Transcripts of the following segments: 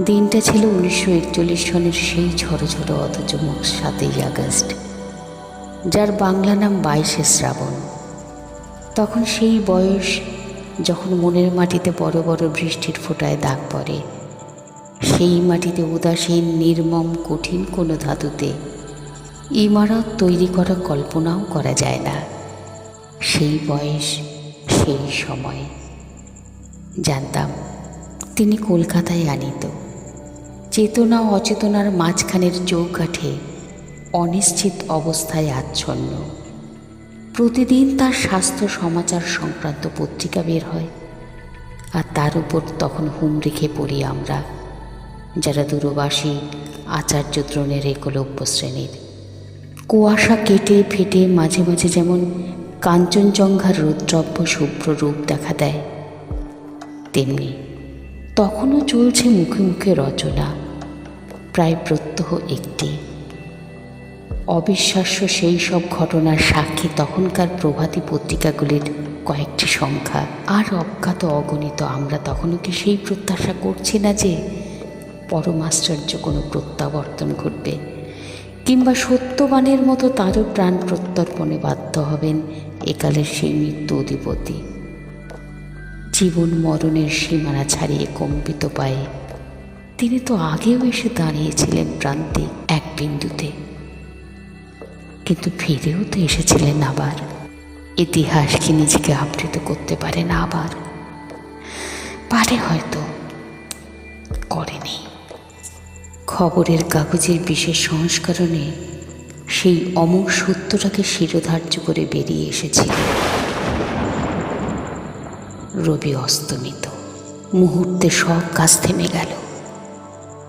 দিনটা ছিল উনিশশো একচল্লিশ সনের সেই ঝড়ো ঝড়ো অথচ মুখ সাতই আগস্ট, যার বাংলা নাম বাইশে শ্রাবণ। তখন সেই বয়স যখন মনের মাটিতে বড় বড় বৃষ্টির ফোঁটায় দাগ পড়ে, সেই মাটিতে উদাসীন, নির্মম, কঠিন কোনো ধাতুতে ইমারত তৈরি করা কল্পনাও করা যায় না। সেই বয়স, সেই সময়। জানতাম, তিনি কলকাতায় আনিত। চেতনা অচেতনার মাঝখানের চৌকাঠে অনিশ্চিত অবস্থায় আচ্ছন্ন। প্রতিদিন তার স্বাস্থ্য সমাচার সংক্রান্ত পত্রিকা বের হয় আর তার উপর তখন হুম রেখে পড়ি আমরা, যারা দূরবাসী, আচার্য দ্রোণের একলব্য শ্রেণির। কুয়াশা কেটে ফেটে মাঝে মাঝে যেমন কাঞ্চনজঙ্ঘার রুদ্রব্য শুভ্র রূপ দেখা দেয়, তেমনি তখনও চলছে মুখে মুখে রচনা। প্রায় প্রত্যহ একটি। অবিশ্বাস্য সেই সব ঘটনার সাক্ষী তখনকার প্রভাতী পত্রিকাগুলির কয়েকটি সংখ্যা। আর অজ্ঞাত অগণিত, আমরা তখনও কি সেই প্রত্যাশা করছি না যে পরমাশ্চর্য কোনো প্রত্যাবর্তন ঘটবে? কিংবা সত্যবানের মতো তারও প্রাণ প্রত্যর্পণে বাধ্য হবেন একালের সেই মৃত্যু অধিপতি। জীবন মরণের সীমানা ছাড়িয়ে কম্পিত পায়ে তিনি তো আগেও এসে দাঁড়িয়েছিলেন প্রান্তিক এক বিন্দুতে। কিন্তু ফিরেও তো এসেছিলেন আবার। ইতিহাস কি নিজেকে আবৃত করতে পারে না আবার? পারে হয়তো করেনি খবরের কাগজের বিশেষ সংস্করণে সেই অমর সত্যটাকে শিরোধার্য করে বেরিয়ে এসেছিল রবি অস্তমিত। মুহূর্তে সব কাজ থেমে গেল।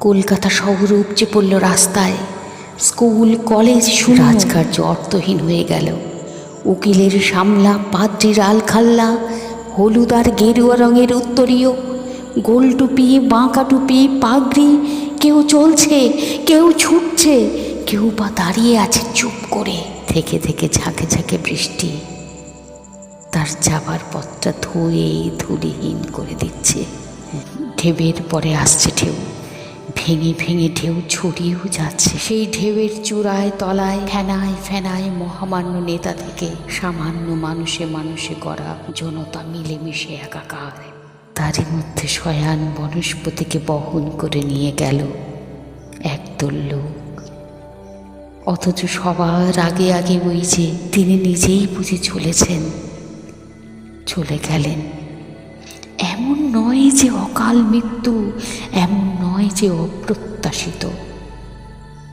কলকাতা শহর উপচে পড়ল রাস্তায়। স্কুল, কলেজ রাজকার্য অর্থহীন হয়ে গেল। উকিলের সামলা, পাদ্রির আলখাল্লা, হলুদ আর গেরুয়া রঙের উত্তরীয়, গোল টুপি বাঁকা টুপি পাগড়ি, কেউ চলছে, কেউ ছুটছে, কেউ বা দাঁড়িয়ে আছে চুপ করে। থেকে থেকে ঝাঁকে ঝাঁকে বৃষ্টি। তার যাবার পথটা ধুয়ে ধুলিহীন করে দিচ্ছে। ঢেবের পরে আসছে ঢেউ। ভেঙে ভেঙে ঢেউ ছড়িয়েও যাচ্ছে। সেই ঢেউয়ের চূড়ায়, তলায়, ফেনায় ফেনায় মহামান্য নেতা থেকে সামান্য মানুষে মানুষে গড়া জনতা মিলেমিশে একাকার। তারই মধ্যে শয়ান বনস্পতিকে বহন করে নিয়ে গেল একদল লোক। অথচ সবার আগে আগে ওই যে তিনি নিজেই বুঝে চলেছেন, চলে গেলেন। এমন নয় যে অকাল মৃত্যু, এমন নয় যে অপ্রত্যাশিত।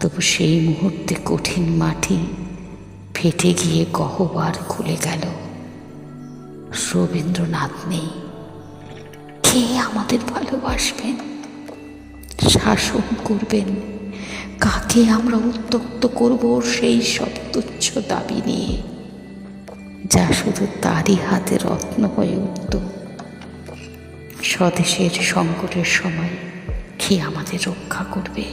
তবু সেই মুহূর্তে কঠিন মাটি ফেটে গিয়ে গহবার খুলে গেল। রবীন্দ্রনাথ নেই। কে আমাদের ভালোবাসবেন? শাসন করবেন? কাকে আমরা উত্তক্ত করব সেই সব তুচ্ছ দাবি নিয়ে? যা শুধু তারই হাতে রত্ন হয়ে উঠত। স্বদেশের সংকটের সময়, কে আমাদের রক্ষা করবে?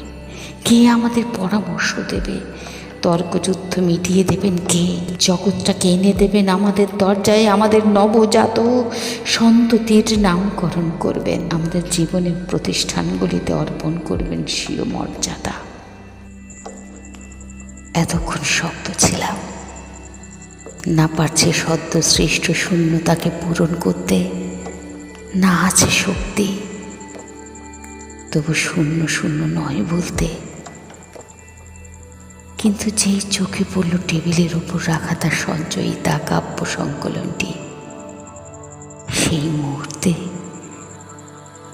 কে আমাদের পরামর্শ দেবে? তর্কযুদ্ধ মিটিয়ে দেবেন কে? জগৎটাকে এনে দেবেন আমাদের দরজায়, আমাদের নবজাত সন্ততির নামকরণ করবেন, আমাদের জীবনের প্রতিষ্ঠানগুলিতে অর্পণ করবেন স্বীয় মর্যাদা। এতক্ষণ শব্দ ছিলাম। না পারছে সদ্য সৃষ্ট শূন্যতাকে পূরণ করতে। না আছে শক্তি। তবু শূন্য শূন্য নয় বলতে। কিন্তু যেই চোখে পড়ল টেবিলের উপর রাখা তার সঞ্চয়িতা কাব্য সংকলনটি, সেই মুহূর্তে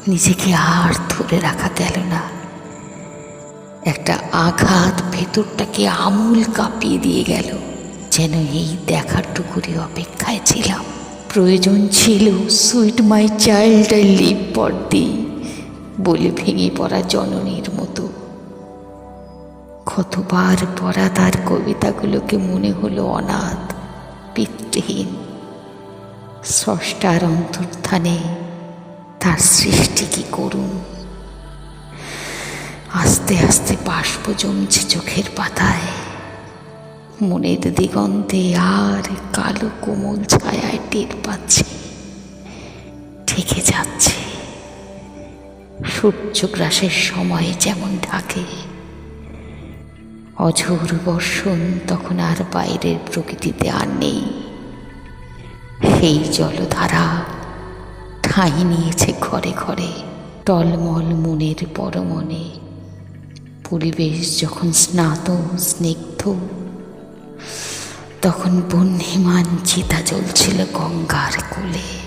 নিজেকে আর ধরে রাখা গেল না। একটা আঘাত ভেতরটাকে আমূল কাঁপিয়ে দিয়ে গেল, যেন এই দেখার টুকুরি অপেক্ষায় ছিলাম। প্রয়োজন ছিল। Sweet my child I leave for the বলে ভেঙে পড়া জননীর মতো। কতবার পড়া তার কবিতাগুলোকে মনে হলো অনাথ, পিতৃহীন। স্রষ্টার অন্তর্ধানে তার সৃষ্টি কি করুন আস্তে আস্তে বাষ্প জমছে চোখের পাতায়। মনের দিগন্তে আর কালো কোমল ছায়ায় টের পাচ্ছে। ঠেকে যাচ্ছে। সূর্যগ্রাসের সময় যেমন থাকে, অঝোর বর্ষণ তখন আর বাইরের প্রকৃতিতে আর নেই। সেই জলধারা ঠাঁই নিয়েছে ঘরে ঘরে, টলমল মনের পরমনে। পরিবেশ যখন স্নাত, স্নিগ্ধ তখন বন্যিমান চিতা চলছিল গঙ্গার কোলে।